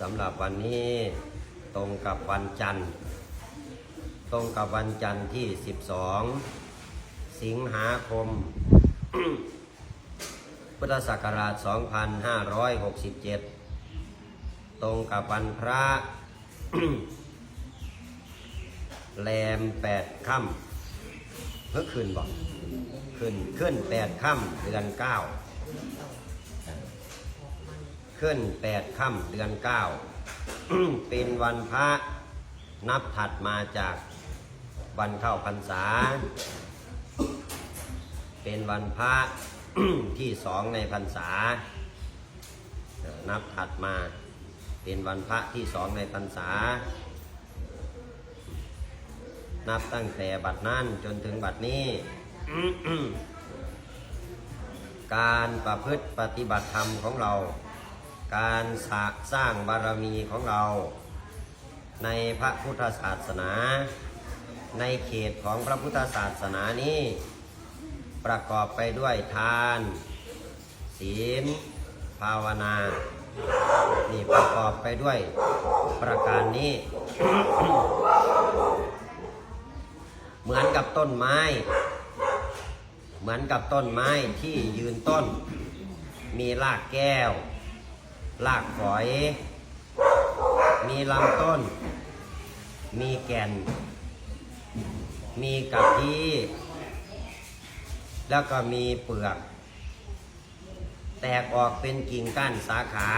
สำหรับวันนี้ตรงกับวันจันทร์ ตรงกับวันจันทร์ที่ 12 สิงหาคม พุทธศักราช 2567 ตรงกับวันพระ แรมแปดค่ำเมื่อคืนบอกขึ้นขึ้นแปดค่ำเดือนเก้า ขึ้นแปดค่ำเดือนเก้าเป็นวันพระนับถัดมาจากวันเข้าพรรษา เป็นวันพระที่สองในพรรษาเอ่อนับถัดมาเป็นวันพระที่สองในพรรษา นับตั้งแต่บัดนั้นจนถึงบัดนี้ การประพฤติปฏิบัติธรรมของเรา การสร้าสร้างบารมีของเรา ในพระพุทธศาสนา ในเขตของพระพุทธศาสนานี้ ประกอบไปด้วยทาน ศีล ภาวนา นี่ประกอบไปด้วยประการนี้ เหมือนกับต้นไม้ เหมือนกับต้นไม้ที่ยืนต้น มีรากแก้ว รากฝอย มีลำต้น มีแก่น มีกับที่ แล้วก็มีเปลือก แตกออกเป็นกิ่งก้านสาขา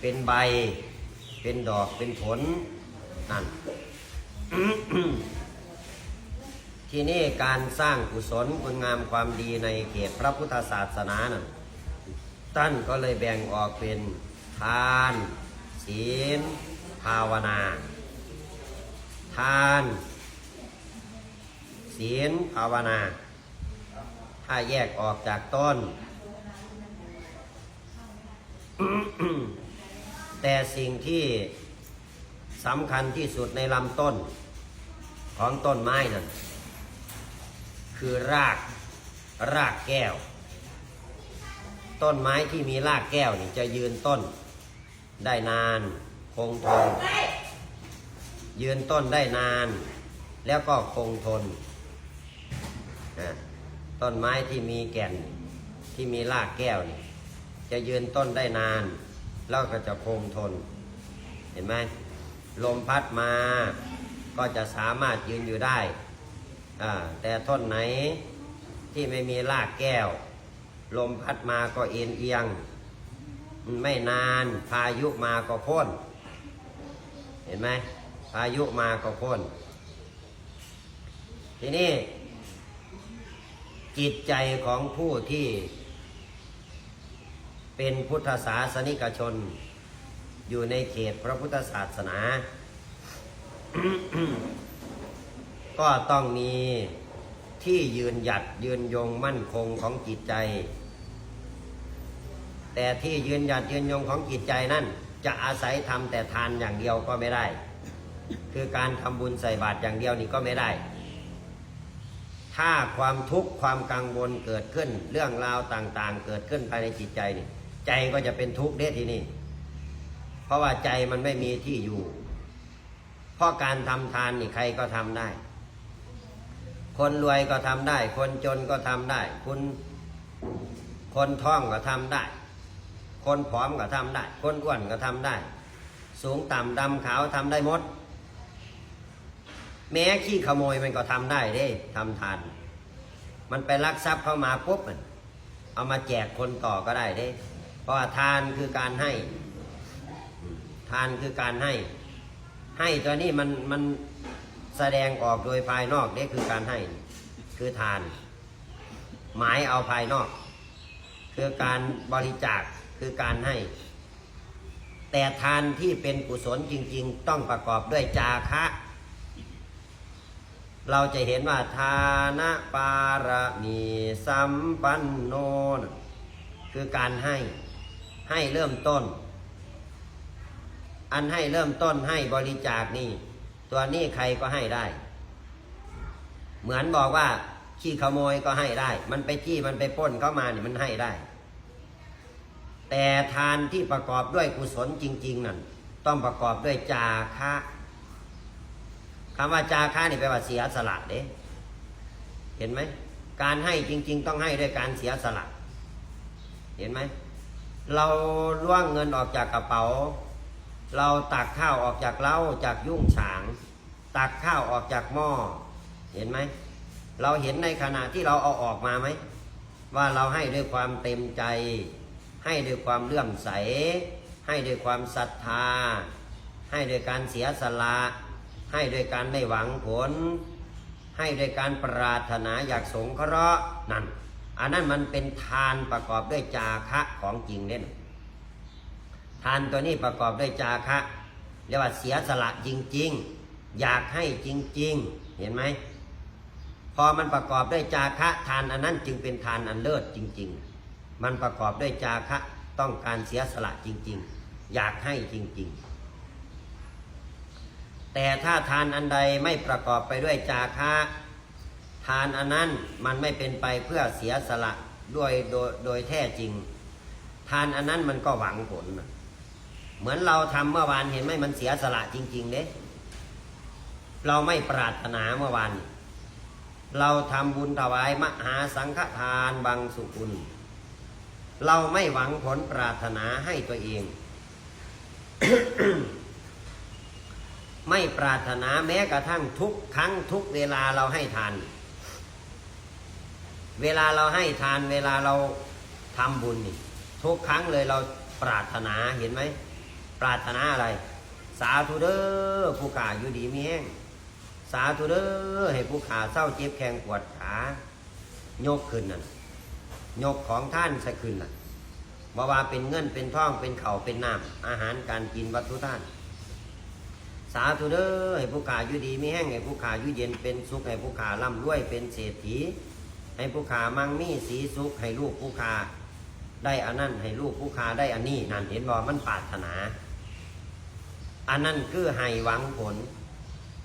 เป็นใบ เป็นดอก เป็นผล นั่น ที่นี่การสร้างกุศลคุณงามความดีในเขตพระพุทธศาสนานะ ท่านก็เลยแบ่งออกเป็นทานศีลภาวนา ทานศีลภาวนา ถ้าแยกออกจากต้น แต่สิ่งที่สำคัญที่สุดในลำต้น ของต้นไม้นั่นคือรากรากแก้ว ต้นไม้ที่มีรากแก้วนี่จะยืนต้น ได้นานคงทน ยืนต้นได้นาน แล้วก็คงทนต้นไม้ที่มีแก่นที่มีรากแก้วนี่จะยืนต้นได้นาน แล้วก็จะคงทน เห็นไหมลมพัดมาก็จะสามารถยืนอยู่ได้แต่ต้นไหนที่ไม่มีรากแก้ว ลมพัดมาก็เอ็นเอียง ไม่นานพายุมาก็โค่นเห็นไหมพายุมาก็โค่นทีนี้ จิตใจของผู้ที่ เป็นพุทธศาสนิกชน อยู่ในเขตพระพุทธศาสนา ก็ต้องมีที่ยืนหยัดยืนยงมั่นคงของจิตใจ แต่ที่ยืนหยัดยืนยงของจิตใจนั่น จะอาศัยทำแต่ทานอย่างเดียวก็ไม่ได้ คือการทำบุญใส่บาตรอย่างเดียวนี่ก็ไม่ได้ ถ้าความทุกข์ความกังวลเกิดขึ้น เรื่องราวต่างๆ เกิดขึ้นภายในจิตใจนี่ใจก็จะเป็นทุกข์เด้ทีนี่เพราะว่าใจมันไม่มีที่อยู่ เพราะการทำทานนี่ใครก็ทำได้ คนรวยก็ทำได้ คนจนก็ทำได้ คุณคนท้องก็ทำได้ คนผอมก็ทำได้ คนอ้วนก็ทำได้ สูงต่ำดำขาวทำได้หมด แม้ขี้ขโมยมันก็ทำได้เด้ทำทาน มันไปลักทรัพย์เข้ามาปุ๊บมันเอามาแจกคนต่อก็ได้เด้ เพราะว่าทานคือการให้ ทานคือการให้ ให้ตัวนี้มันมันแสดงออกโดยภายนอกนี่คือการให้ คือทาน หมายเอาภายนอก คือการบริจาค คือการให้ แต่ทานที่เป็นกุศลจริง ๆ ต้องประกอบด้วยจาคะ เราจะเห็นว่าทานะปารมีสัมปันโนนคือการให้ให้เริ่มต้น อันให้เริ่มต้นให้บริจาคนี่ตัวนี้ใครก็ให้ได้ เหมือนบอกว่าขี้ขโมยก็ให้ได้ มันไปจี้มันไปป้นเข้ามาเนี่ยมันให้ได้ แต่ทานที่ประกอบด้วยกุศลจริง ๆนั่นต้องประกอบด้วยจาคะคำว่าจาคะนี่แปลว่าเสียสละเด้เห็นไหมการให้จริง ๆ ต้องให้ด้วยการเสียสละ เห็นไหมเราล่วงเงินออกจากกระเป๋า เราตักข้าวออกจากเล้าจากยุ่งฉาง ตักข้าวออกจากหม้อเห็นไหมเราเห็นในขณะที่เราเอาออกมาไหมว่าเราให้ด้วยความเต็มใจ ให้ด้วยความเลื่อมใส ให้ด้วยความศรัทธา ให้ด้วยการเสียสละ ให้ด้วยการไม่หวังผล ให้ด้วยการปรารถนาอยากสงเคราะห์นั่นอันนั้นมันเป็นทานประกอบด้วยจาคะของจริงเด่นทานตัวนี้ประกอบด้วยจาคะเรียกว่าเสียสละจริง ๆ อยากให้จริง ๆ เห็นไหมพอมันประกอบด้วยจาคะทานอันนั้นจึงเป็นทานอันเลิศจริง ๆ มันประกอบด้วยจาคะต้องการเสียสละจริง ๆ อยากให้จริง ๆ แต่ถ้าทานอันใดไม่ประกอบไปด้วยจาคะทานอันนั้นมันไม่เป็นไปเพื่อเสียสละด้วยโดยโดยแท้จริง ทานอันนั้นมันก็หวังผล เหมือนเราทำเมื่อวานเห็นไหมมันเสียสละจริง ๆเด้เราไม่ปรารถนาเมื่อวาน เราทำบุญถวายมหาสังฆทานบางสุกุล เราไม่หวังผลปรารถนาให้ตัวเอง ไม่ปรารถนาแม้กระทั่งทุกครั้งทุกเวลาเราให้ทาน เวลาเราให้ทานเวลาเราทำบุญนี่ทุกครั้งเลยเราปรารถนาเห็นไหม ปรารถนาอะไร สาธุเด้อผู้กาอยู่ดีมีแห้งสาธุเด้อให้ผู้ขาเศร้าเจ็บแข้งปวดขายกขึ้นนั่น ยกของท่านใส่ขึ้นน่ะบ่ว่าเป็นเงินเป็นทองเป็นเข่าเป็นน้ำอาหารการกินวัตถุท่าน สาธุเด้อให้ผู้ขาอยู่ดีมีแห้งให้ผู้ขาอยู่เย็นเป็นสุขให้ผู้ขาร่ำรวยเป็นเศรษฐี ให้ผู้ขามั่งมีสีสุขให้ลูกผู้ขาได้อันนั้นให้ลูกผู้ขาได้อันนี้นั่นเห็นบ่มันปรารถนา อันนั้นคือให้หวังผล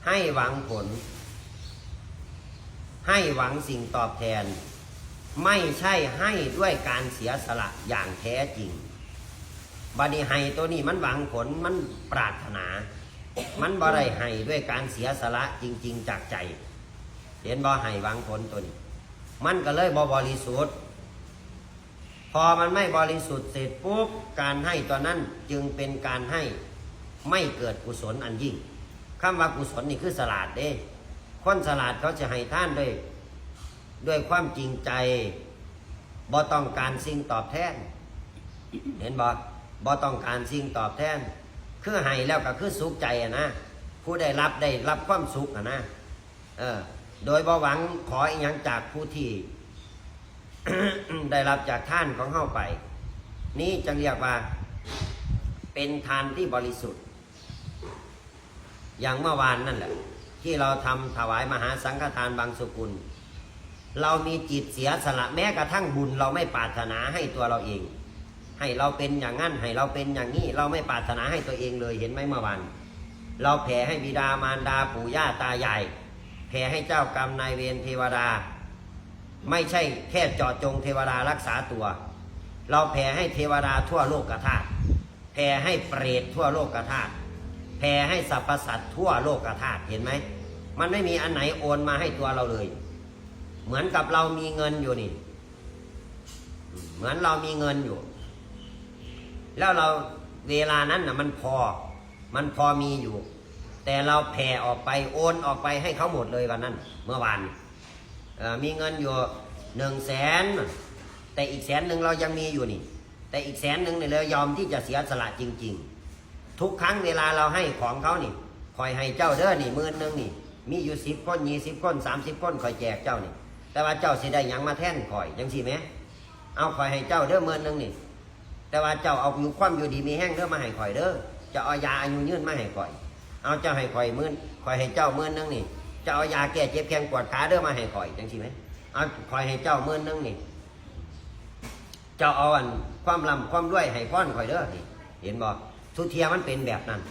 ให้หวังผล ให้หวังสิ่งตอบแทน ไม่ใช่ให้ด้วยการเสียสละอย่างแท้จริงบัดนี้ให้ตัวนี้มันหวังผลมันปรารถนา มันบ่ได้ให้ด้วยการเสียสละจริง ๆ จากใจ เห็นบ่ให้หวังผลตัวนี้ มันก็เลยบ่บริสุทธิ์ พอมันไม่บริสุทธิ์เสร็จปุ๊บการให้ตัวนั้นจึงเป็นการให้ไม่เกิดกุศลอันยิ่งคำว่ากุศลนี่คือสลาดเด้ คนสลาดเขาจะให้ท่านด้วย ด้วยความจริงใจบ่ต้องการสิ่งตอบแทน เห็นบ่บ่ต้องการสิ่งตอบแทน คือให้แล้วก็คือสุขใจอะนะผู้ได้รับได้รับความสุขอะนะเออโดยบ่หวังขออีกอย่างจากผู้ที่ได้รับจากท่านของเข้าไป นี่จะเรียกว่า เป็นทานที่บริสุทธิ์ อย่างเมื่อวานนั่นแหละ ที่เราทำถวายมหาสังฆทานบางสุกุล เรามีจิตเสียสละแม้กระทั่งบุญ เราไม่ปรารถนาให้ตัวเราเอง ให้เราเป็นอย่างนั้นให้เราเป็นอย่างนี้เราไม่ปรารถนาให้ตัวเองเลยเห็นไหมเมื่อวานเราแผ่ให้บิดามารดาปู่ย่าตายายแผ่ให้เจ้ากรรมนายเวรเทวดา ไม่ใช่แค่เจาะจงเทวดารักษาตัว เราแผ่ให้เทวดาทั่วโลกกธาตุแผ่ให้เปรตทั่วโลกกธาตุแผ่ให้สรรพสัตว์ทั่วโลกกธาตุเห็นไหมมันไม่มีอันไหนโอนมาให้ตัวเราเลย เหมือนกับเรามีเงินอยู่นี่ เหมือนเรามีเงินอยู่ แล้วเราเวลานั้นนะมันพอ มันพอมีอยู่ แต่เราแผ่ออกไปโอนออกไปให้เขาหมดเลยวันนั้น เมื่อวานมีเงินอยู่หนึ่งแสนแต่อีกแสนหนึ่งเรายังมีอยู่นี่ แต่อีกแสนหนึ่งเนี่ยเรายอมที่จะเสียสละจริง ๆ ทุกครั้งเวลาเราให้ของเขานี่คอยให้เจ้าเด้อนี่มื่นหนึ่งนี่ มีอยู่สิบคนยี่สิบคนสามสิบคนคอยแจกเจ้านี่ แต่ว่าเจ้าสิได้ยังมาแท่นคอยยังสิไหมเอาคอยให้เจ้าเด้อหมื่นหนึ่งนี่ แต่ว่าเจ้าเอาอยู่ความอยู่ดีมีแห้งเด้อมาให้คอยเด้อจะเอายาอายุยืนมาให้คอย เอาเจ้าให้คอยหมื่นคอยให้เจ้าหมื่นหนึงนี่จะเอายาแก้เจ็บแข้งปวดขาเด้อมาให้คอยจังสิไหมเอาคอยให้เจ้าหมื่นหนึงนี่เจ้าเอาอันความลำความด้วยให้พ่อนคอยเด้อนี่เห็นบ่ทุกเทียมันเป็นแบบนั้น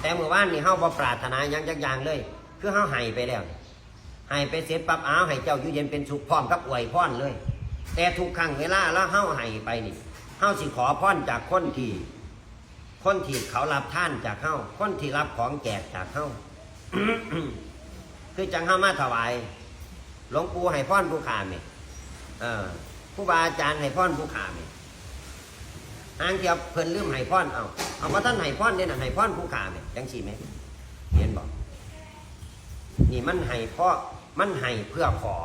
แต่เมื่อวานนี่เฮาบ่ปรารถนายังจักอย่างเลย คือเฮาให้ไปแล้ว ให้ไปเสร็จปั๊บอ้าวให้เจ้าอยู่เย็นเป็นสุขพร้อมกับอวยพรเลย แต่ทุกครั้งเวลาแล้วเฮาให้ไปนี่เฮาสิขอพรจากคนที่คนที่เขารับท่านจากเฮาคนที่รับของแจกจากเฮาคือจังเฮามาถวายหลวงปู่ให้พรผู้ขาเมเออผู้บาอาจารย์ให้พรผู้ขาเมอ้างเดียวเพิ่นลืมให้พรเอาเอาว่าท่านให้พรเนี่ยนะให้พรผู้ขาเมจังสี่ไหมเห็นบอกนี่มันให้พราะ มันให้เพื่อขอ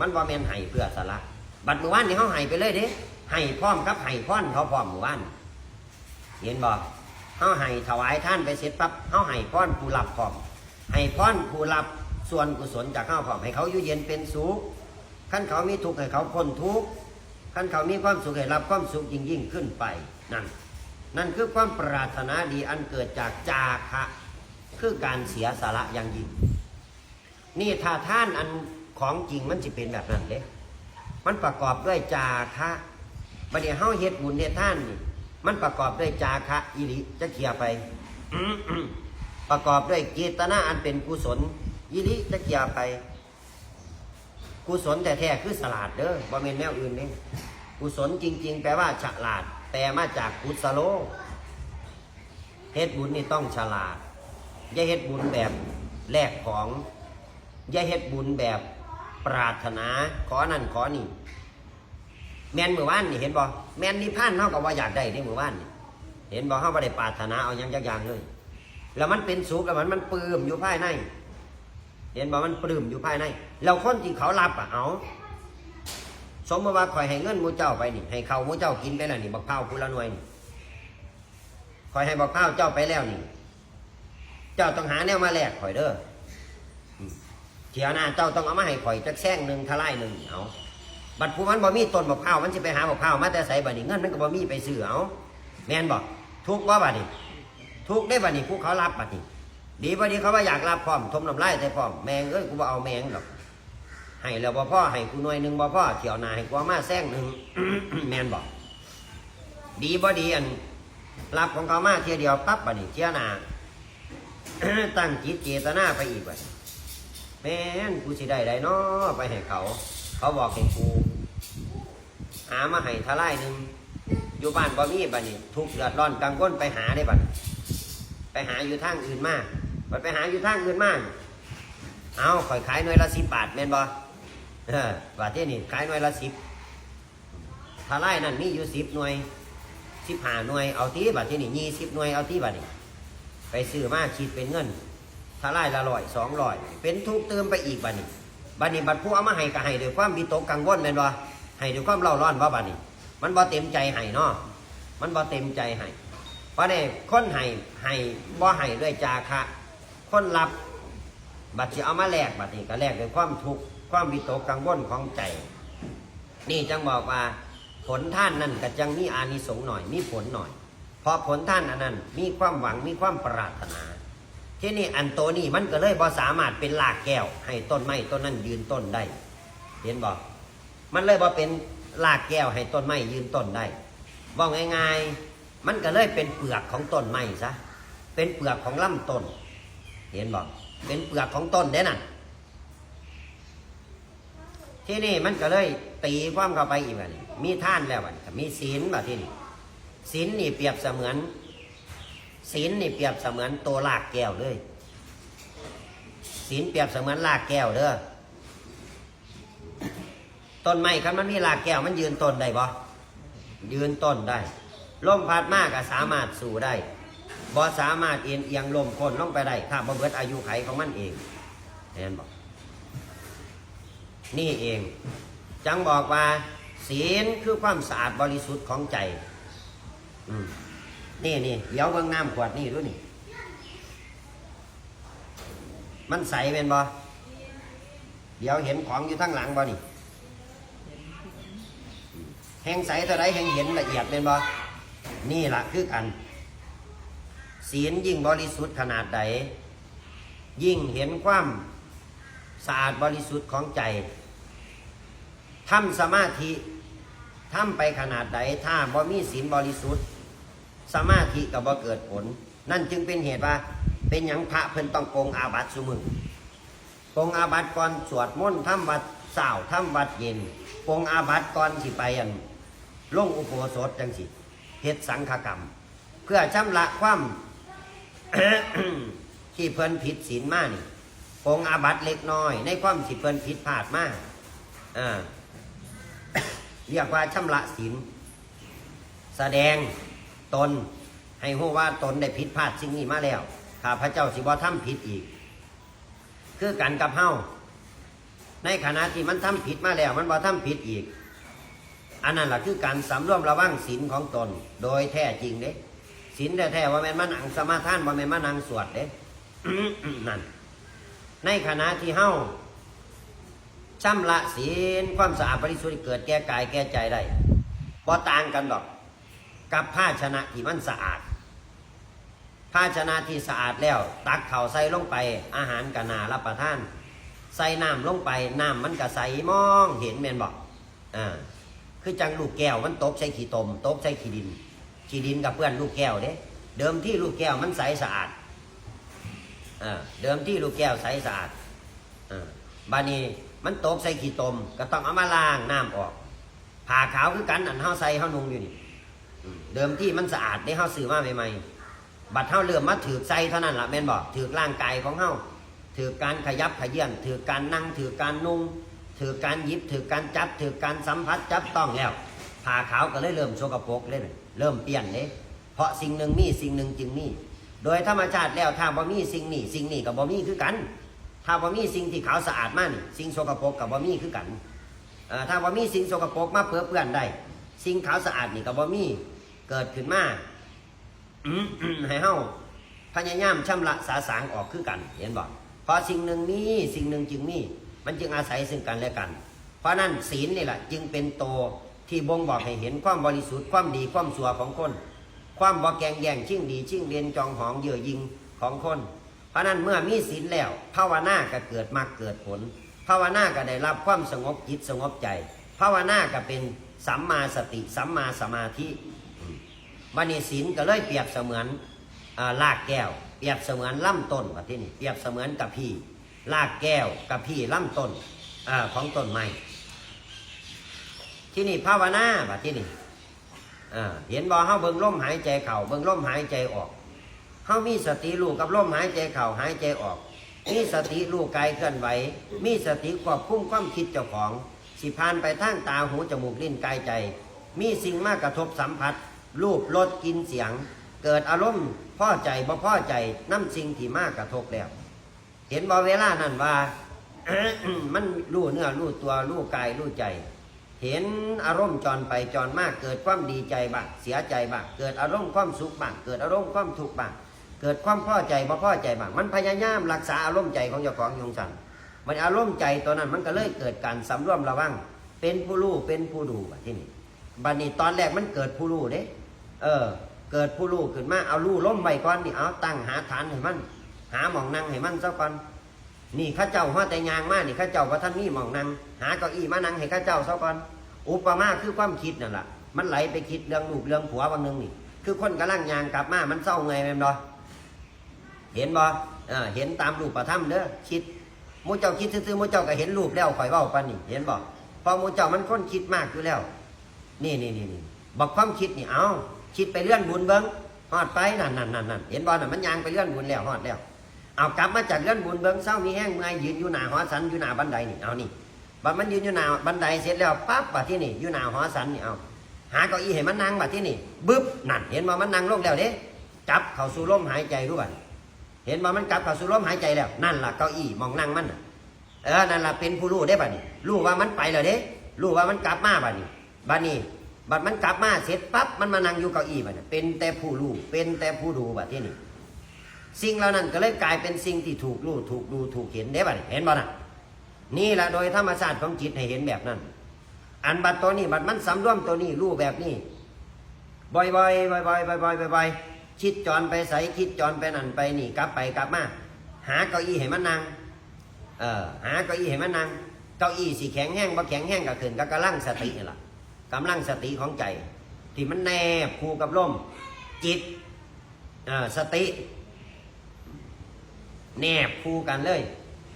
มันว่าแม่นให้เพื่อสละบัดเมื่อวานนี่เขาให้ไปเลยเด้ให้พร้อมกับให้พรเขาพร้อมมื่อวานเห็นบอกเขาให้ถวายท่านไปเสร็จปั๊บเขาให้พรผู้รับพร้อมให้พรผู้รับส่วนกุศลจากเขาพร้อมให้เขาอยู่เย็นเป็นสุขขั้นเขามีทุกข์ให้เขาพ้นทุกข์ขั้นเขามีความสุขให้รับความสุขยิ่งยิ่งขึ้นไปนั่นนั่นคือความปรารถนาดีอันเกิดจากจาคะคือการเสียสละอย่างยิ่ง นี่ถ้าท่านอันของจริงมันจะเป็นแบบนั้นเด้มันประกอบด้วยจาคะบัดเดี๋ยวเฮาเฮ็ดบุญเฮ็ดท่านนี่มันประกอบด้วยจาคะอิริจะเคียร์ไป ประกอบด้วยเจตนาอันเป็นกุศลยิริจะเคียร์ไป กุศลแต่แท้คือสลาดเด้อบ่แม่นแนวอื่นเด้กุศลจริง ๆ แปลว่าฉลาด แต่มาจากกุศโลเฮ็ดบุญนี่ต้องฉลาดอย่าเฮ็ดบุญแบบแลกของ อย่าเฮ็ดบุญแบบปรารถนาขอนั่นขอนี่ แม่นมือว่านนี่เห็นบ่แมนนิพพานเท่ากับว่าอยากได้ได้มือว่านนี่เห็นบ่เฮาบ่ได้ปรารถนาเอายังจักอย่างเลย แล้วมันเป็นสุขแล้วมันมันปลื้มอยู่ภายใน เห็นบ่มันปลื้มอยู่ภายใน แล้วคนที่เขารับอะเอาสมมติว่าคอยให้เงินมูเจ้าไปนี่ ให้เขามูเจ้ากินไปแล้วนี่บักเผาวผู้ละหน่วยนี่คอยให้บักเผาเจ้าไปแล้วนี่ เจ้าต้องหาแนวมาแลกข่อยเด้อ เที่ยวหน้าเจ้าต้องเอามาให้ข่อยจักแซงหนึ่งทลายหนึ่งเอาบัดผู้มันบ่มีต้นบักเผาวมันสิไปหาบักเผาวมาแต่ใส่บัดนี้เงินมันก็บ่มีไปซื้อเอาแม่นบ่ทุกข์บ่บัดนี้ทุกได้บัดนี้ผู้เขารับบัดนี้ ดีบัดนี้เขาว่าอยากรับพร้อมทมน้ำลายใส่พร้อมแมงเอ้ยกูบ่เอาแมงหรอกให้แล้วบ่พ่อให้กูหน่วยหนึ่งบ่พ่อเที่ยวหน้าให้กูมาแซงหนึ่งแม่นบ่ดีบ่ดีอันรับของเขามาเที่ยวเดียวปั๊บบัดนี้เที่ยวหน้าตั้งจิตเจตนาไปอีกว่า แม่นกูสิได้ไดเนาะไปให้เขา เขาบอกให้กู หามาให้ทลายหนึ่งอยู่บ้านบ่มีบัดนี้ทุกเดือดร้อนกังวลไปหาได้บัดไปหาอยู่ทางอื่นมากไปไปหาอยู่ทางอื่นมาก เอาข่อยขายหน่วยละสิบบาทแม่นบ่เออบาทที่นี่ขายหน่วยละสิบทลายนั่นมีอยู่สิบหน่วยสิบห้าหน่วยเอาที่บัดที่นี่ยี่สิบหน่วยเอาที่บัดนี้ไปซื้อมาคิดเป็นเงิน ถ้าไล่ละร้อยสองร้อยเป็นทุกเติมไปอีกบัดนี้บัดนี้บัดผู้เอามาให้ก็ให้ด้วยความวิตกกังวลแม่นบ่ให้ด้วยความเล่าร้อนว่าบัดนี้ มันบ่เต็มใจให้เนาะมันบ่เต็มใจให้เพราะนี่คนให้ให้บ่ให้ด้วยจาคะคนรับบัดสิเอามาแลกบัดนี้ก็แลกด้วยความทุกข์ความวิตกกังวลของใจ นี่จังบอกว่าผลท่านนั่นก็จังมีอานิสงส์หน่อยมีผลหน่อยพราะผลท่านอันนั้นมีความหวังมีความปรารถนา ที่นี่อันโตนี่มันก็เลยบ่สามารถเป็นหลากแก้ว ให้ต้นไม้ต้นนั้นยืนต้นได้ เห็นบอกมันเลยบ่เป็นหลากแก้วให้ต้นไม้ยืนต้นได้บอกง่ายๆ มันก็เลยเป็นเปลือกของต้นไม้ซะเป็นเปลือกของลำต้น เห็นบอกเป็นเปลือกของต้นเด้น่ะที่นี่มันก็เลยตีความเข้าไปอีกแบบนี้มีท่านแล้วบัดนี้ก็มีศีลแบบที่นี่ศีลนี่เปรียบเสมือน ศีลนี่เปรียบเสมือนตัวลากแก้วเลยศีลเปรียบเสมือนลากแก้วเด้อต้นไม้คันมันมีลากแก้วมันยืนต้นได้บ่ยืนต้นได้ลมพัดมากก็สามารถสู่ได้บ่สามารถเอียงเอียงลมคนลงไปได้ถ้าบ่เบิดอายุไขของมันเองเห็นบ่นี่เอง จังบอกว่า ศีลคือความสะอาดบริสุทธิ์ของใจ อืม นี่นี่เดี๋ยวเบิ่งน้ำขวดนี่ดูนี่ มันใสเป็นบ่เดี๋ยวเห็นของอยู่ทั้งหลังบ่นี่แหงใสเท่าไรแหงเห็นละเอียดเป็นบ่นี่ล่ะคือกัน ศีลยิ่งบริสุทธิ์ขนาดใดยิ่งเห็นความสะอาดบริสุทธิ์ของใจทำสมาธิทำไปขนาดใดถ้าบ่มีศีลบริสุทธิ์ สมาธิก็บ่เกิดผล นั่นจึงเป็นเหตุว่า เป็นอย่างพระเพิ่นต้องโกงอาบัติสุมือโกงอาบัติก่อนสวดมนต์ทำวัดเสาร์ทำวัดเย็นปรงอาบัติก่อนสิไปอันลงอุโบสถจังสิเฮ็ดสังฆกรรม เพื่อชำระความที่เพิ่นผิดศีลมากนี่ปรงอาบัติเล็กน้อย ในความสิเพิ่นผิดพลาดมาอ่าเรียกว่าชำระศีลแสดง ตน ให้รู้ว่าตนได้ผิดพลาดสิ่งนี้มาแล้วข้าพระเจ้าสิบ่ทำผิดอีก คือกันกับเฮาในขณะที่มันทำผิดมาแล้ว มันบ่ทำผิดอีก อันนั้นแหละคือการสำรวมระวังศีลของตน โดยแท้จริงเด้ศีลแท้ๆว่าแม่นมานังสมาทานว่าแม่นมานังสวดเด้นั่น ในขณะที่เฮาชำระศีลความสะอาดบริสุทธิ์เกิดแก่กายแก่ใจได้บ่ต่างกันดอก กับภาชนะที่มันสะอาด ภาชนะที่สะอาดแล้ว ตักเข่าใส่ลงไป อาหารกะนารับประทาน ใส่น้ำลงไปน้ำมันก็ใสมองเห็นแมนบอกอ่าคือจังลูกแก้วมันตกใส่ขี้ตมตกใส่ขี้ดินขี้ดินกับเพื่อนลูกแก้วเด้เดิมที่ลูกแก้วมันใสสะอาดอ่าเดิมที่ลูกแก้วใสสะอาดอ่าบานี้มันตกใส่ขี้ตม ก็ต้องเอามาล้างน้ำออกผ่าขาวคือกันอันเฮาใส่เฮานุ่งอยู่นี่ เดิมที่มันสะอาดได้เฮาซื้อมาใหม่ๆบัดเฮาเริ่มมาถือใส่เท่านั้นล่ะแม่นบอกถือร่างกายของเฮาถือการขยับขยื่นถือการนั่งถือการนุ่งถือการยิบถือการจับถือการสัมผัสจับต้องแล้วผ่าขาวก็เลยเริ่มโชกโปกเลยเริ่มเปลี่ยนเลยเพราะสิ่งหนึ่งมีสิ่งหนึ่งจึงมีโดยธรรมชาติแล้วถ้าบ่มีสิ่งนี้สิ่งนี้กับบ่มีคือกัน ถ้าบ่มีสิ่งที่ขาวสะอาดมานี่สิ่งโชกโปกกับบ่มีคือกันเอ่อถ้าบ่มีสิ่งโชกโปกมาเปื้อเปื้อนได้ สิ่งขาวสะอาดนี่กับบ่มี เกิดขึ้นมาให้เฮาพยายามชำระสาสางออกคือกัน เห็นบอกเพราะสิ่งหนึ่งมีสิ่งหนึ่งจึงมี มันจึงอาศัยซึ่งกันและกัน เพราะนั้นศีลนี่แหละจึงเป็นโตวที่บ่งบอกให้เห็นความบริสุทธิ์ความดีความสัวของคน ความบ่แกงแย่งชิ่งดีชิ่งเรียนจองหองเยื่อยิงของคน เพราะนั้นเมื่อมีศีลแล้วภาวนาก็เกิดมากเกิดผล ภาวนาก็ได้รับความสงบจิตสงบใจ ภาวนาก็เป็นสัมมาสติสัมมาสมาธิ บันิศิลก็เลยเปรียบเสมือนอ่ากแก้ว เปรียบเสมือนลำต้นว่าที่นี่เปรียบเสมือนกับพี่รากแก้วกับพี่ลำต้นอของต้นไม้ที่นี่ภาวนาว่าที่นี่เห็นบ่เฮาเบิ่งลมหายใจเข้าเบิ่งลมหายใจออกเฮามีสติรู้กับลมหายใจเข้าหายใจออก มีสติรู้กายเคลื่อนไหวมีสติควบคุมความคิดเจ้าของ สิพานไปทางตาหูจมูกลิ้นกายใจ มีสิ่งมากกระทบสัมผัส รูปรสกินเสียง เกิดอารมณ์พ่อใจบ่พ่อใจน้ำสิ่งที่มากกระทบแล้ว เห็นบ่เวลานั่นว่า มันรู้เนื้อรู้ตัวรู้กายรู้ใจ เห็นอารมณ์จรไปจรมากเกิดความดีใจบ้างเสียใจบ้างเกิดอารมณ์ความสุขบ้างเกิดอารมณ์ความทุกข์บ้างเกิดความพ่อใจบ่พ่อใจบ้างมันพยายามรักษาอารมณ์ใจของเจ้าของยงสันมันอารมณ์ใจตัวนั้นมันก็เลยเกิดการสำรวมระวังเป็นผู้รู้เป็นผู้ดูที่นี่บัดนี้ตอนแรกมันเกิดผู้รู้เด้ เออ เกิดผู้รู้ขึ้นมาเอารู้ล้มไว้ก่อนนี่เอาตั้งหาฐานให้มัน หาหมองนั่งให้มันซะก่อนนี่ข้าเจ้าหัวแต่ยางมานี่ข้าเจ้าว่าท่านมีหมองนั่งหาเก้าอี้มานั่งให้ข้าเจ้าซะก่อนอุปมาคือความคิดนั่นแหละมันไหลไปคิดเรื่องลูกเรื่องผัวบางนึงนี่ คือคนกำลังยางกลับมามันเศร้าไงแม่นบ่เห็นบ่เออเห็นตามรูปประทับเด้อคิดมูเจ้าคิดซื่อๆมูเจ้าก็เห็นรูปแล้วข่อยเว้าปานนี่เห็นบ่พอมูเจ้ามันค้นคิดมากอยู่แล้ว นี่นี่นี่นี่บอกความคิดนี่เอา คิดไปเลื่อนบุญเบิ้งฮอดไปนั่นนั่นนั่นนั่นเห็นบอลน่ะมันยางไปเลื่อนบุญแล้วฮอดแล้วเอากลับมาจากเลื่อนบุญเบิ้งเศร้ามีแห้งเมื่อยยืนอยู่หน้าหอสันอยู่หน้าบันไดนี่เอานี่บัดมันยืนอยู่หน้าบันไดเสร็จแล้วปั๊บบัดที่นี่อยู่หน้าหอสันนี่เอาหาเก้าอี้ให้มันนั่งบัดที่นี่บึ๊บนั่นเห็นบ่มันนั่งลงแล้วเด้จับเข้าสู่ลมหายใจรู้บ่เห็นบ่มันกลับเข้าสู่ลมหายใจแล้ว นั่นล่ะเก้าอี้มองนั่งมันเออนั่นล่ะเป็นผู้รู้ได้บัดนี้รู้ว่ามันไปแล้วเด้รู้ว่ามันกลับมาบัดนี้บัดนี้ บัดมันกลับมาเสร็จปั๊บมันมานั่งอยู่เก้าอี้บัดนี้เป็นแต่ผู้รู้เป็นแต่ผู้ดูบัดที่นี่สิ่งเหล่านั้นก็เลยกลายเป็นสิ่งที่ถูกรู้ถูกดูถูกเห็นได้บัดเห็นบ่น่ะนี่แหละโดยธรรมชาติของจิตให้เห็นแบบนั้น อันบัดตัวนี้บัดมันสำรวมตัวนี้รู้แบบนี้บ่อยๆบ่อยๆบ่อยๆบ่อยๆบ่อยๆคิดจรไปใสคิดจรไปนั่นไปนี่กลับไปกลับมาหาเก้าอี้ให้มันนั่งเออหาเก้าอี้ให้มันนั่งเก้าอี้สีแข็งแห้งบ่แข็งแห้งก็ขึ้นก็กำลังสตินี่ล่ะ กำลังสติของใจ ที่มันแนบคู่กับลมจิตสติ แนบคู่กันเลย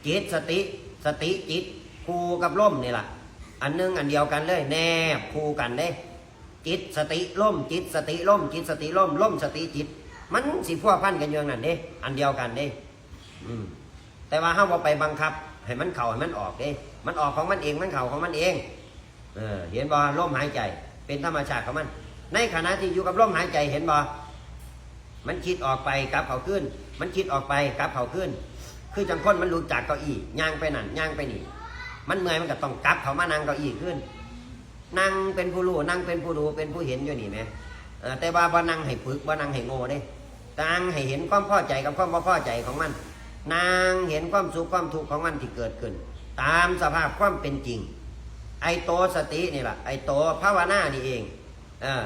จิตสติสติจิตคู่กับลมนี่แหละอันหนึงอันเดียวกันเลย แนบคู่กันเด้ จิตสติล่มจิตสติล่มจิตสติล่มล่มสติจิต มันสิพัวพันกันอยังนั่นเด้ อันเดียวกันเด้แต่ว่าเฮาบ่ไปบังคับ ให้มันเข้าให้มันออกเด้ มันออกของมันเองมันเข้าของมันเอง เออเห็นบ่ลมหายใจ เป็นธรรมชาติของมัน ในขณะที่อยู่กับลมหายใจเห็นบ่มันคิดออกไปกลับเขาขึ้น มันคิดออกไปกลับเขาขึ้น คือจังคนมันลุกจากเก้าอี้ย่างไปนั่นย่างไปนี่ มันเมื่อยมันก็ต้องกลับเขามานั่งเก้าอี้ขึ้น นั่งเป็นผู้รู้นั่งเป็นผู้ดูเป็นผู้เห็นอยู่นี่ไหมแต่ว่าบ่นั่งให้ฝึกบ่นั่งให้โง่เด้นั่งให้เห็นความพอใจกับความบ่พอใจของมันนั่งเห็นความสุขความทุกข์ของมันที่เกิดขึ้น ตามสภาพความเป็นจริง ไอโตสตินี่แหละไอโตภาวนานี่เองเออ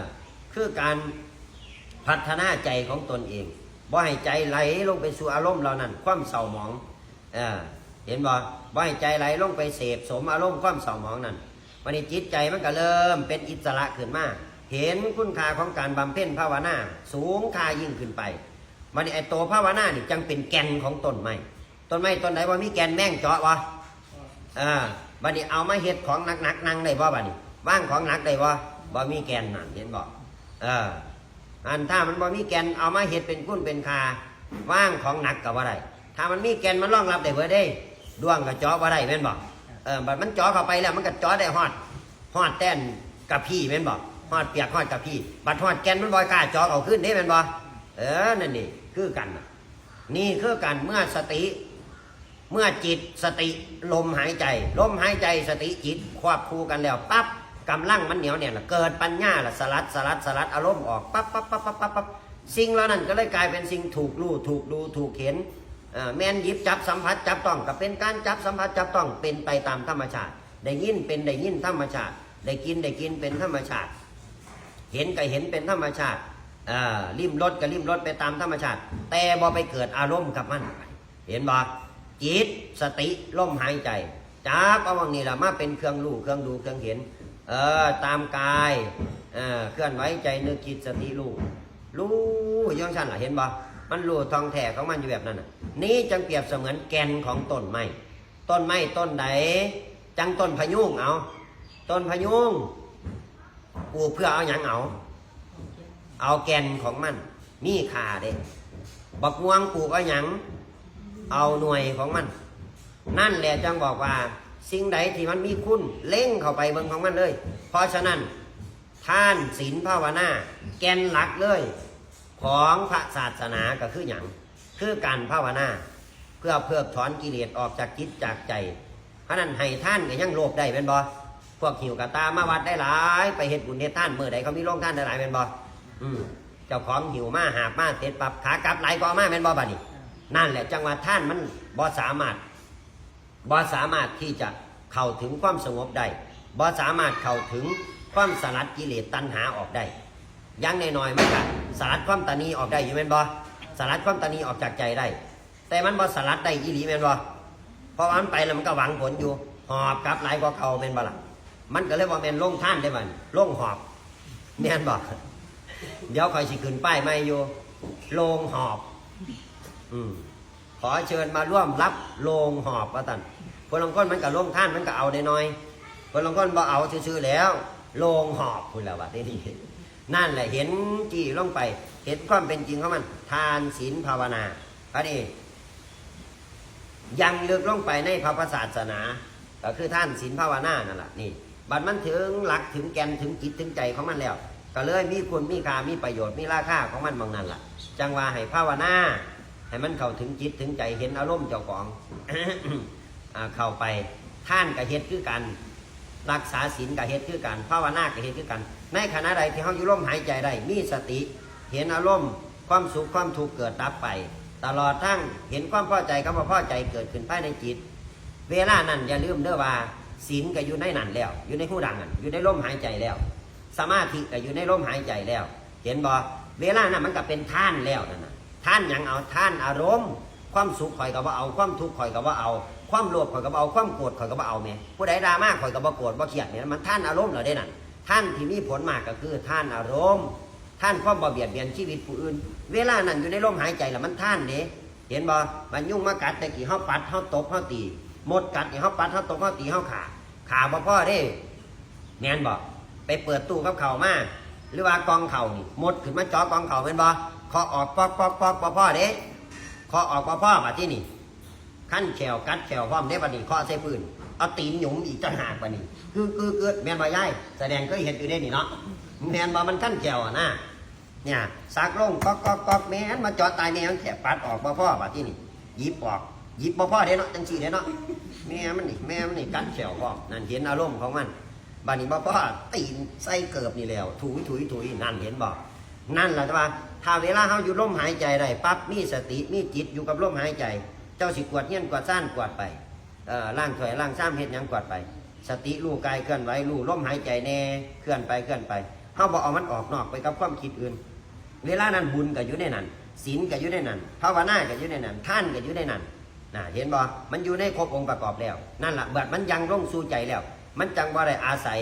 คือการพัฒนาใจของตนเองบ่ให้ใจไหลลงไปสู่อารมณ์เหล่านั้นความเศร้าหมองเออเห็นบ่บ่ให้ใจไหลลงไปเสพสมอารมณ์ความเศร้าหมองนั้นวันนี้จิตใจมันก็เริ่มเป็นอิสระขึ้นมาเห็นคุณค่าของการบำเพ็ญภาวนาสูงค่ายิ่งขึ้นไปวันไอโตภาวนานี่จังเป็นแก่นของต้นไม้ต้นไม้ต้นไหนว่ามีแก่นแม่งเจาะวะอ่า บัดนี้เอามาเฮ็ดของหนักๆนั่งได้บ่บัดนี้ว่างของหนักได้บ่บ่มีแกนนั่นเห็นบ่เอออันถ้ามันบ่มีแกนเอามาเฮ็ดเป็นกุ้นเป็นคาว่างของหนักก็บ่ได้ถ้ามันมีแกนมันรองรับได้เบิดเด้ดวงก็เจาะบ่ได้แม่นบ่เออบัดมันจาะเข้าไปแล้วมันก็เจาะได้ฮอดฮอดแต้นกับพี่แม่นบ่ฮอดเปียกฮอดกับพี่บัดฮอดแกนมันบ่กล้าจาะเอาขึ้นเด้แม่นบ่เออนั่นนี่คือกันนี่คือกันเมื่อสติ เมื่อจิตสติลมหายใจ ลมหายใจสติจิตควบคู่กันแล้วปั๊บกำลังมันเหนียวเนี่ยเกิดปัญญาละสลัดสลัดสลัดอารมณ์ออกปั๊บปั๊บปั๊บปั๊บปั๊บปั๊บสิ่งเหล่านั้นก็เลยกลายเป็นสิ่งถูกรู้ถูกดูถูกเห็นแม่นยิบจับสัมผัสจับต้องก็เป็นการจับสัมผัสจับต้องเป็นไปตามธรรมชาติ ได้ยินเป็นได้ยินธรรมชาติ ได้กินได้กินเป็นธรรมชาติ เห็นก็เห็นเป็นธรรมชาติริมรถก็ริมรถไปตามธรรมชาติ แต่บ่ไปเกิดอารมณ์กับมัน เห็นบ่ จิตสติลมหายใจจับเอาวังนี้ละมาเป็นเครื่องรู้เครื่องดูเครื่องเห็น เออตามกายเออเคลื่อนไหวใจนึกจิตสติรู้รู้ยังฉันล่ะเห็นบ่มันรู้ทองแท้ของมันอยู่แบบนั้นน่ะนี้จังเปรียบเสมือนแก่นของต้นไม้ต้นไม้ต้นใดจังต้นพยุงเอาต้นพยุงปลูกเพื่อเอาหยังเอาเอาแก่นของมันมีค่าเด้บักม่วงปลูกเอาหยัง เอาหน่วยของมัน นั่นแหละจังบอกว่า สิ่งใดที่มันมีคุณเล่งเข้าไปเบิ่งของมันเลย เพราะฉะนั้นท่านศีลภาวนาแกนหลักเลย ของพระศาสนาก็คืออย่างคือการภาวนาเพื่อเพิกถอนกิเลสออกจากจิตจากใจเพราะนั้นให้ท่านก็ยังโลภได้เป็นบ่พวกหิวกะตามาวัดได้หลายไปเฮ็ดบุญเฮ็ดท่านเมื่อใดเขามีโรงท่านได้หลายเป็นบอืมเจ้าของหิวมาหาบมาเสร็จปรับขากลับไหลก็เอามาเป็นบ่บัดนี้ นั่นแหละจังหวะท่านมันบ่สามารถบ่สามารถที่จะเข้าถึงความสงบได้บ่สามารถเข้าถึงความสลัดกิเลสตัณหาออกได้ยังน้อยมันก็สลัดความตานีออกได้อยู่แม่นบ่สลัดความตานีออกจากใจได้ แต่มันบ่สลัดได้อีหลีแม่นบ่เพราะมันไปแล้วมันก็หวังผลอยู่ หอบกลับหลายกว่าเก่าแม่นบ่ล่ะมันก็เลยว่าแม่นลงท่านได้มันลงหอบแม่นบ่เดี๋ยวคอยสิขึ้นป้ายใหม่อยู่ลงหอบ อืมขอเชิญมาร่วมรับโลงหอบว่าตันคนลงก้นมันกับโลงท่านมันก็เอาได้น้อยคนลงก้นบ่เอาซื่อๆแล้ว โลงหอบคุณแล้วว่าที่นี่นั่นแหละเห็นจีลงไป เห็นความเป็นจริงของมัน ทานศีลภาวนาพระนี่ยังลึกลงไปในพระศาสนา ก็คือท่านศีลภาวนานั่นแหละนี่บัดมันถึงหลักถึงแกนถึงจิตถึงใจของมันแล้ว ก็เลยมีคุณมีค่ามีประโยชน์มีราคาของมันบางนั่นแหละจังว่าให้ภาวนา ให้มันเข้าถึงจิตถึงใจเห็นอารมณ์เจ้าของอเข้าไปท่านกับเฮ็ดคือกัน รักษาศีลกับเฮ็ดคือกันภาวนากับเฮ็ดคือกัน ในขณะใดที่เขาอยู่ลมหายใจได้มีสติ เห็นอารมณ์ความสุขความทุกข์เกิดดับไป ตลอดทั้งเห็นความพอใจกับบ่พอใจเกิดขึ้นภายในจิต เวลานั้นอย่าลืมเด้อว่าศีลก็อยู่ในนั้นแล้ว อยู่ในหูดังนั้นอยู่ในลมหายใจแล้ว สมาธิก็อยู่ในลมหายใจแล้ว เห็นบ่เวลานั้นมันก็เป็นท่านแล้วนั่นนะ ท่านยังเอาท่านอารมณ์ ความสุขข่อยก็บ่เอา ความทุกข์ข่อยก็บ่เอา ความโลภข่อยก็บ่เอา ความโกรธข่อยก็บ่เอาแม่ผู้ใดด่ามาข่อยก็บ่โกรธบ่เครียดเนี่ยมันท่านอารมณ์เหรอเด้นั่นท่านที่มีผลมากก็คือท่านอารมณ์ ท่านความบ่เบียดเบียนชีวิตผู้อื่น เวลานั้นอยู่ในลมหายใจแล้วมันท่านเด้เห็นบ่มันยุ่งมากัดแต่กี่เฮาปัดเฮาตบเฮาตีหมดกัดนี่เฮาปัดเฮาตบเฮาตีเฮาขาขาบ่พ่อเด้แม่นบ่ไปเปิดตู้กับเข่ามาหรือว่ากองเข่านี่หมดขึ้นมาจ่อกองเข่าแม่นบ่ เคาออกปอกปอกปอกพ่อเด้เคาออกบ่พ่อบัดที่นี่ขั้นแขวกัดแขวพร้อมเด้บัดนี้เคาใส่ปืนเอาตีนหยุมอีกต่างหากบัดนี้ คือคือคือแม่นบ่ยายแสดงเคยเห็นอยู่เด้นี่เนาะแม่นบ่มันขั้นแขวอะนะเนี่ยซักลงก๊อกก๊อกก๊อกแม่นมาจอดตายแม่มันแฉปัดออกบ่พ่อบัดที่นี่หยิบออกหยิบบ่พ่อเด้เนาะจังซี่เด้เนาะแม่มันนี่แม่มันนี่กัดแขวพ่อนั่นเห็นอารมณ์ของมันบัดนี้บ่พ่อตีนใส่เกิบนี่แล้ว ถุยถุยถุยนั่นเห็นบ่นั่นแหละว่า ถ้าเวลาเฮาอยู่ลมหายใจได้ปั๊บมีสติมีจิตอยู่กับลมหายใจ เจ้าสิกวดเงี้ยนกวาดซ่านกวาดไปเอ่อล่างถอยล่างซ้ำเฮ็ดยังกวาดไป สติรู้กายเคลื่อนไหวรู้ลมหายใจแน่เคลื่อนไปเคลื่อนไปเฮาบ่เอามันออกนอกไปกับความคิดอื่น เวลานั้นบุญก็อยู่ในนั้นศีลก็อยู่ในนั้นภาวนาก็อยู่ในนั้นท่านก็อยู่ในนั้นนะเห็นบ่มันอยู่ในครบองค์ประกอบแล้ว นั่นแหละเบัดมันยังลงสู่ใจแล้ว มันจังว่าได้อาศัย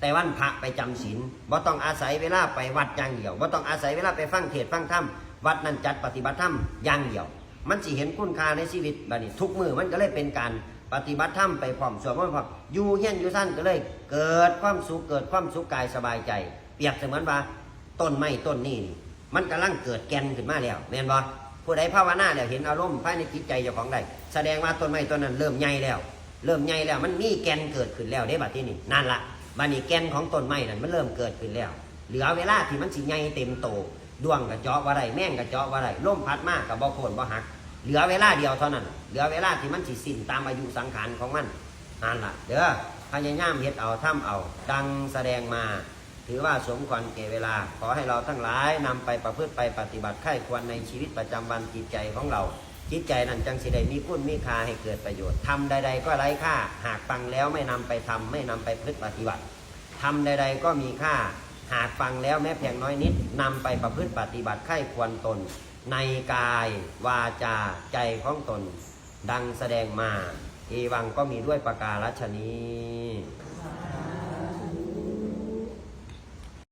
แต่วันพระไปจำศีลบ่ต้องอาศัยเวลาไปวัดอย่างเดียวบ่ต้องอาศัยเวลาไปฟังเทศฟังธรรมวัดนั้นจัดปฏิบัติธรรมอย่างเดียว มันสิเห็นคุณค่าในชีวิตบัดนี้ทุกมือมันก็เลยเป็นการปฏิบัติธรรมไปพร้อมสวดมนต์พร้อมอยู่เฮียนอยู่สั้นก็เลย เกิดความสุขเกิดความสุขกายสบายใจ เปรียบเสมือนว่าต้นไม้ต้นนี่มันกำลังเกิดแกนขึ้นมาแล้วแม่นบ่ผู้ใดภาวนาแล้วเห็นอารมณ์ภายในจิตใจเจ้าของได้แสดงว่าต้นไม้ต้นนั้นเริ่มใหญ่แล้ว เริ่มใหญ่แล้วมันมีแกนเกิดขึ้นแล้วเด้บัดที่นี่นั่นละ บัดนี้แกนของต้นไม้นั่นมันเริ่มเกิดขึ้นแล้ว เหลือเวลาที่มันสิใหญ่เต็มโตดวงกระเจาะว่าไรแม่งกระเจาะว่าไรลมพัดมากกับบ่โคนบ่หัก เหลือเวลาเดียวเท่านั้น เหลือเวลาที่มันสิสิ้นตามอายุสังขารของมันนั่นละเด้อพยายามเฮ็ดเอาทำเอา ดังแสดงมา ถือว่าสมควรแก่เวลา ขอให้เราทั้งหลายนำไปประพฤติไปปฏิบัติค่ายควรในชีวิตประจำวันจิตใจของเรา จิตใจนั้นจังสิได้มีคุณมีค่าให้เกิดประโยชน์ทำใด ๆ ก็ไร้ค่า หากฟังแล้วไม่นำไปทำไม่นำไปพฤติปฏิบัติทำใด ๆ ก็มีค่า หากฟังแล้วแม้เพียงน้อยนิดนำไปประพฤติปฏิบัติค่ายควรตน ในกายวาจาใจของตน ดังแสดงมา เอวังก็มีด้วยประการรัชนี้